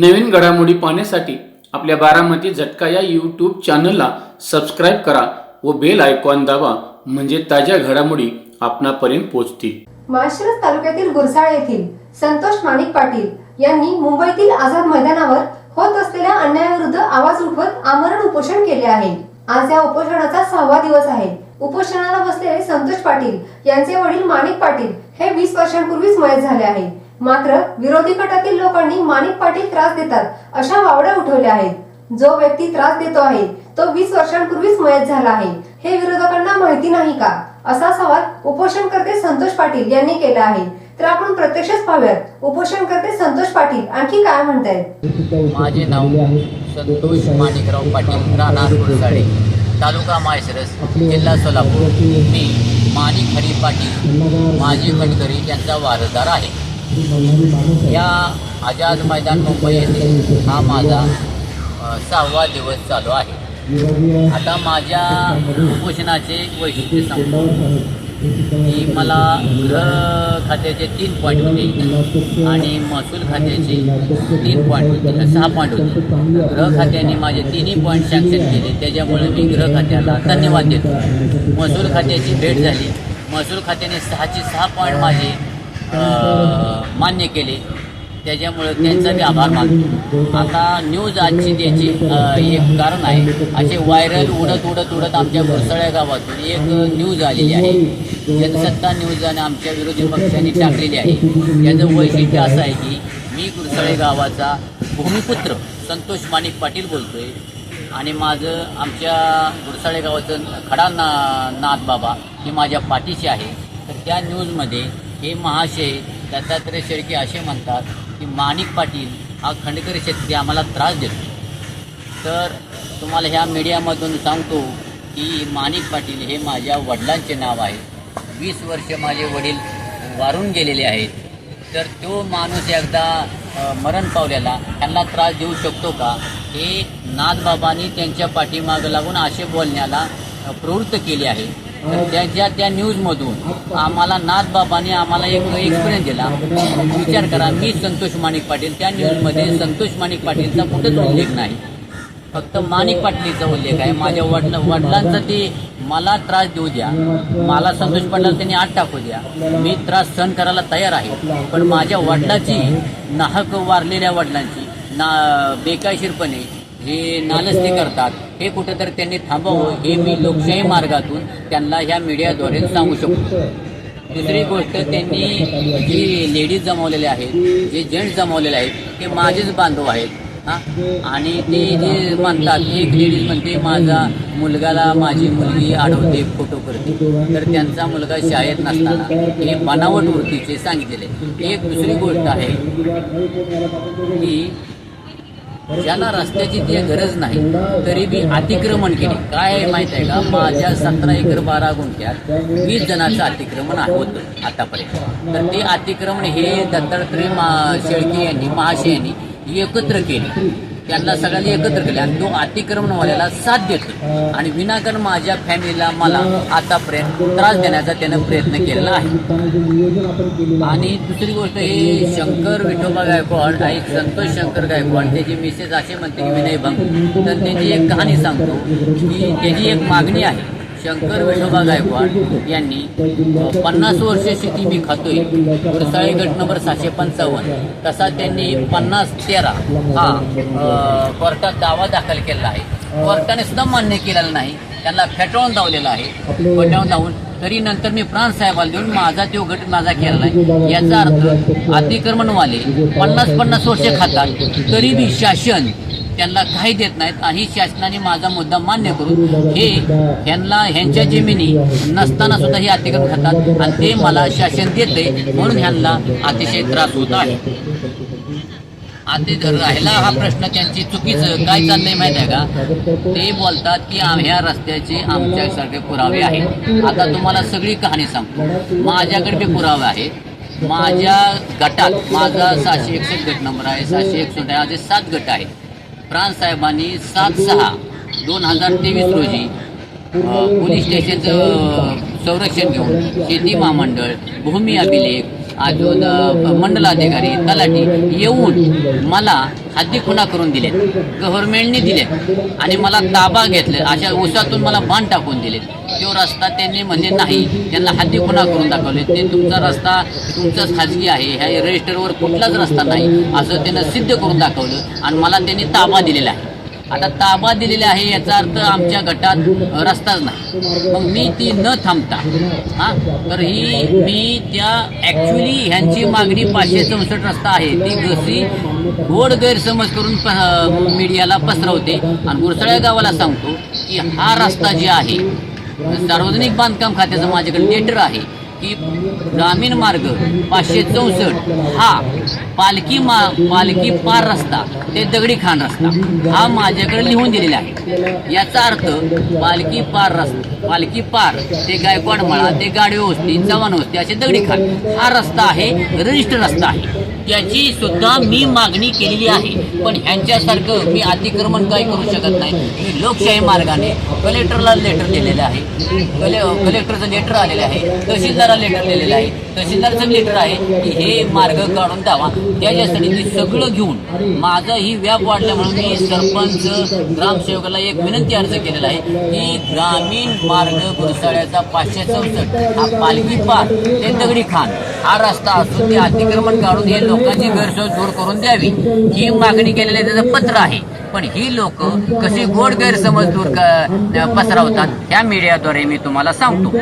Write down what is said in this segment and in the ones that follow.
नवीन घडामोडी पाहण्यासाठी आपल्या बारामती झटका या यूट्यूब चॅनलला सबस्क्राईब करा व बेल आयकॉन दाबा म्हणजे ताज्या घडामोडी आपणापर्यंत पोहोचतील. माळशिरस तालुक्यातील गुरसाळ येथील संतोष माणिक पाटील यांनी मुंबईतील आझाद मैदानावर होत असलेल्या अन्यायाविरुद्ध आवाज उठवत आमरण उपोषण केले आहे. आज या उपोषणाचा सहावा दिवस आहे. उपोषणाला बसलेले संतोष पाटील यांचे वडील माणिक पाटील हे वीस वर्षांपूर्वीच मयत झाले आहे. मात्र विरोधी गटातील लोकांनी माणिक पाटील त्रास देतात अशा वावड्या उठवल्या आहेत. जो व्यक्ती त्रास देतो आहे तो वीस वर्षांपूर्वीच मयत झाला आहे. हे विरोधकांना माहिती नाही का? असा सवाल उपोषणकर्ते संतोष पाटील यांनी केला आहे. तर आपण प्रत्यक्षच पाहूयात उपोषणकर्ते संतोष पाटील आणखी काय म्हणतायत? माझे नाव संतोष माणिकराव पाटील राहणार गुरसाळे तालुका माळशिरस जिल्हा सोलापूर. मी माणिक हरी पाटील माजी गडकरी यांचा वारसदार आहे. या आझाद मैदान मुंबई येथे हा माझा सहावा दिवस चालू आहे. आता माझ्या उपोषणाचे एक वैशिष्ट्य सांगतो. की मला गृह खात्याचे तीन पॉईंट होते. आणि महसूल खात्याचे तीन पॉईंट होते. सहा पॉईंट होते. गृह खात्याने माझे तिन्ही पॉईंट सँक्शन केले. त्याच्यामुळे मी गृह खात्याला धन्यवाद देतो. महसूल खात्याची भेट झाली. महसूल खात्याने सहाचे सहा पॉईंट माझे मान्य केले. त्याच्यामुळे त्यांचा मी आभार मानतो. आता न्यूज आजची त्याची एक कारण आहे. असे व्हायरल उडत उडत उडत आमच्या घुरसळ्या गावातून एक न्यूज आलेली आहे. जनसत्ता न्यूज आणि आमच्या विरोधी पक्षांनी टाकलेली आहे. याचं वैशिष्ट्य असं आहे की मी घुरसळे गावाचा भूमिपुत्र संतोष माणिक पाटील बोलतोय. आणि माझं आमच्या घुरसाळे गावाचं खडा ना नाथ बाबा हे माझ्या पाठीशी आहे. तर त्या न्यूजमध्ये हे महाशय दत्तात्रय शेळके असे म्हणतात की माणिक पाटील हा खंडकरी शेतकरी आम्हाला त्रास देतो. तर तुम्हाला ह्या मीडियामधून सांगतो की माणिक पाटील हे माझ्या वडिलांचे नाव आहे. वीस वर्ष माझे वडील वारून गेलेले आहेत. तर तो माणूस एकदा मरण पावलेला त्यांना त्रास देऊ शकतो का? हे नाथबाबांनी त्यांच्या पाठीमागं लागून असे बोलण्याला प्रवृत्त केले आहे. तर त्याच्या त्या न्यूजमधून आम्हाला नाथबाबांनी आम्हाला एक एक्सपिरियन्स दिला. विचार करा मी संतोष माणिक पाटील. त्या न्यूजमध्ये संतोष माणिक पाटीलचा कुठंच उल्लेख नाही. फक्त माणिक पाटलीचा उल्लेख आहे. माझ्या वडिला वडिलांचा ते मला त्रास देऊ द्या. मला संतोष पाटलाला त्यांनी आत टाकू द्या. मी त्रास सहन करायला तयार आहे. पण माझ्या वडिलाची नाहक वारलेल्या वडिलांची ना बेकायशीरपणे हे नालस्ती करतात. हे कुठेतरी त्यांनी थांबवावं हे मी लोकशाही मार्गातून त्यांना ह्या मीडियाद्वारे सांगू शकतो. दुसरी गोष्ट त्यांनी जी लेडीज जमवलेले आहेत जे जेंट्स जमवलेले आहेत ते माझेच बांधव आहेत. हां? आणि ते जे म्हणतात एक लेडीज म्हणते माझा मुलगाला माझी मुलगी आढळते फोटो करते. तर त्यांचा मुलगा शाळेत नसताना हे बनावट वृत्तीचे सांगितलेले. एक दुसरी गोष्ट आहे की ज्याला रस्त्याची ती गरज नाही तरी बी अतिक्रमण केले. काय आहे माहीत आहे का? माझ्या सतरा एकर बारा गुंठ्यात वीस जणांचं अतिक्रमण होतं आतापर्यंत. तर ते अतिक्रमण हे दत्तात्रय मा शेळके यांनी महाशय यांनी एकत्र केले. त्यांना सगळ्यांनी एकत्र केले आणि तो अतिक्रमणवाल्याला साथ देतो. आणि विनाकारण माझ्या फॅमिलीला मला आतापर्यंत त्रास देण्याचा त्यानं प्रयत्न केलेला आहे. आणि दुसरी गोष्ट हे शंकर विठोबा गायकवाड आणि संतोष शंकर गायकवाड त्याची मिसेस असे म्हणते की विनय भंग तर त्याची एक कहाणी सांगतो की त्याची एक मागणी आहे. शंकर विठोबा गायकवाड यांनी पन्नास वर्ष शेती मी खातोय. गुरसाळे गट नंबर सहाशे पंचावन्न. तसा त्यांनी पन्नास तेरा हा कोर्टात दावा दाखल केलेला आहे. कोर्टाने सुद्धा मान्य केलेला नाही. त्यांना फेटाळून धावलेला आहे. फेटाळून धावून तरी नंतर मी प्राण साहेबाला देऊन माझा तो गट माझा केलेला आहे. याचा अर्थ अतिक्रमणवाले पन्नास पन्नास वर्ष खातात तरी बी शासन त्यांना काही देत नाहीत. आणि शासनाने माझा मुद्दा मान्य करून हे ह्यांना ह्यांच्या जमिनी नसताना सुद्धा हे अतिक्रम खातात आणि ते मला शासन देते म्हणून ह्यांना अतिशय त्रास होत आहे. आता जर राहिला हा प्रश्न त्यांची चुकीचं. काय चाललंय माहिती आहे का? ते बोलतात की ह्या रस्त्याचे आमच्यासारखे पुरावे आहेत. आता तुम्हाला सगळी कहाणी सांगतो. माझ्याकडे पुरावे आहेत. माझ्या गटात माझा सहाशे एकसष्ट गट नंबर आहे सहाशे एकसष्ट आहे माझे सात गट आहेत. प्राण साहेबांनी सात सहा दोन हजार तेवीस रोजी पोलीस स्टेशनचं संरक्षण घेऊन शेती महामंडळ भूमी अभिलेख अजून मंडलाधिकारी तलाठी येऊन मला हद्दी खुणा करून दिले गव्हर्नमेंटने दिले आणि मला ताबा घेतले अशा उसातून मला बाण टाकून दिले तो रस्ता त्यांनी म्हणजे नाही त्यांना हद्दी खुणा करून दाखवले. ते तुमचा रस्ता तुमचाच खाजगी आहे ह्या रजिस्टरवर कुठलाच रस्ता नाही असं त्यांना सिद्ध करून दाखवलं आणि मला त्यांनी ताबा दिलेला आहे. आता ताबा दिलेला आहे याचा अर्थ आमच्या गटात रस्ताच नाही. मग मी ती न थांबता हां तर ही मी त्या ॲक्च्युली ह्यांची मागणी पाचशे चौसष्ट रस्ता आहे ती जशी गोड गैरसमज करून प मीडियाला पसरवते. आणि गुरसळ्या गावाला सांगतो की हा रस्ता जे आहे सार्वजनिक बांधकाम खात्याचं माझ्याकडे लेटर आहे. की ग्रामीण मार्ग पाचशे चौसष्ट हा पालखी मा पालखी पार रस्ता ते दगडी खान रस्ता हा माझ्याकडे लिहून दिलेला आहे. याचा अर्थ पालखी पार रस्ता पालखी पार ते गायकवाड मळा ते गाडी वस्ती चव्हाण वस्ती असे दगडी खान हा रस्ता आहे रजिस्टर रस्ता आहे. त्याची सुद्धा मी मागणी केलेली आहे. पण ह्यांच्यासारखं मी अतिक्रमण काही करू शकत नाही. मी लोकशाही मार्गाने कलेक्टरला लेटर दिलेलं आहे. कले कलेक्टरचं लेटर आलेलं आहे. तहसीलदाराला लेटर दिलेलं आहे. तहसीलदारचं लेटर आहे की हे मार्ग काढून द्यावा. त्याच्यासाठी मी सगळं घेऊन माझं ही व्याप वाढल्यामुळे मी सरपंच ग्रामसेवकाला एक विनंती अर्ज केलेला आहे की ग्रामीण मार्ग घुसाळ्याचा पाचशे चौसष्ट हा पालखी पार ते दगडी खान. हा रस्ता असून ते अतिक्रमण काढून हे लोकांची गैरसोय दूर करून द्यावी. ही मागणी केलेलं त्याचं पत्र आहे. पण ही लोक कशी गोड गैरसमज दूर पसरवतात ह्या मीडियाद्वारे मी तुम्हाला सांगतो.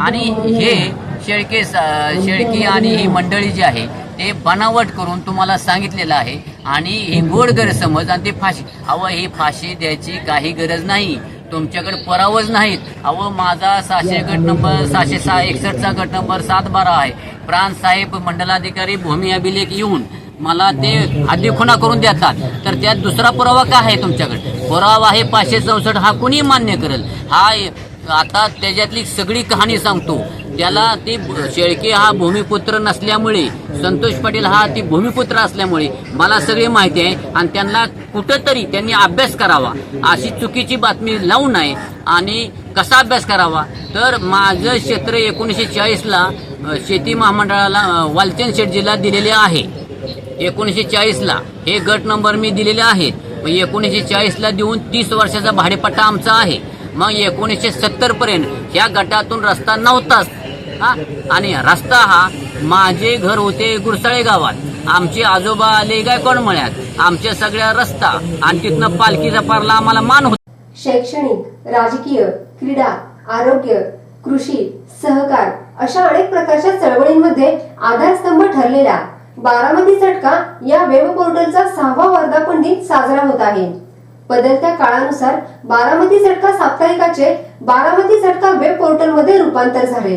आणि हे शेळके शेळकी आणि ही मंडळी जी आहे ते बनावट करून तुम्हाला सांगितलेलं आहे. आणि ही गोड गैरसमज आणि ते फाशी अव ही फाशी द्यायची काही गरज नाही. तुमच्याकडे परावच नाहीत. अहो माझा सहाशे गट नंबर सहाशे सहा एकसष्टचा गट नंबर सात बारा आहे. प्रांत साहेब मंडलाधिकारी भूमी अभिलेख येऊन मला ते हद्दी खुणा करून देतात. तर त्यात दुसरा पुरावा काय आहे तुमच्याकडे? पुरावा आहे पाचशे चौसष्ट हा कुणी मान्य करेल. हा आता त्याच्यातली सगळी कहाणी सांगतो. त्याला ती शेळके हा भूमिपुत्र नसल्यामुळे संतोष पाटील हा ती भूमिपुत्र असल्यामुळे मला सगळी माहिती आहे आणि त्यांना कुठंतरी त्यांनी अभ्यास करावा अशी चुकीची बातमी लावू नये आणि कसा अभ्यास करावा? तर माझं क्षेत्र एकोणीसशे चाळीसला शेती महामंडळाला वालचंद शेटजीला दिलेले आहे. एकोणीसशे चाळीसला हे गट नंबर मी दिलेले आहेत. एकोणीसशे चाळीसला देऊन तीस वर्षाचा भाडेपट्टा आमचा आहे. मग एकोणीसशे सत्तरपर्यंत ह्या गटातून रस्ता नव्हताच. हा? आणि रस्ता हा माझे घर होते गुरसाळे गावात. आमचे आजोबा आले गायकवाड मळ्यात आमच्या सगळ्या रस्ता आणि तिथनं पालखीचा पारला आम्हाला मान होता. शैक्षणिक राजकीय क्रीडा आरोग्य कृषी सहकार अशा अनेक प्रकारच्या चळवळींमध्ये आधारस्तंभ ठरलेला बारामती चटका या वेब पोर्टलचा सहावा वर्धापन दिन साजरा होत आहे. बदलत्या काळानुसार बारामती चटका साप्ताहिकाचे बारामती चटका वेब पोर्टलमध्ये रूपांतर झाले.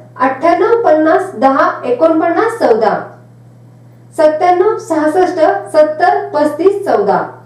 अठ्ठ्याण्णव पन्नास दहा एकोणपन्नास चौदा. सत्त्याण्णव सहासष्ट सत्तर पस्तीस चौदा.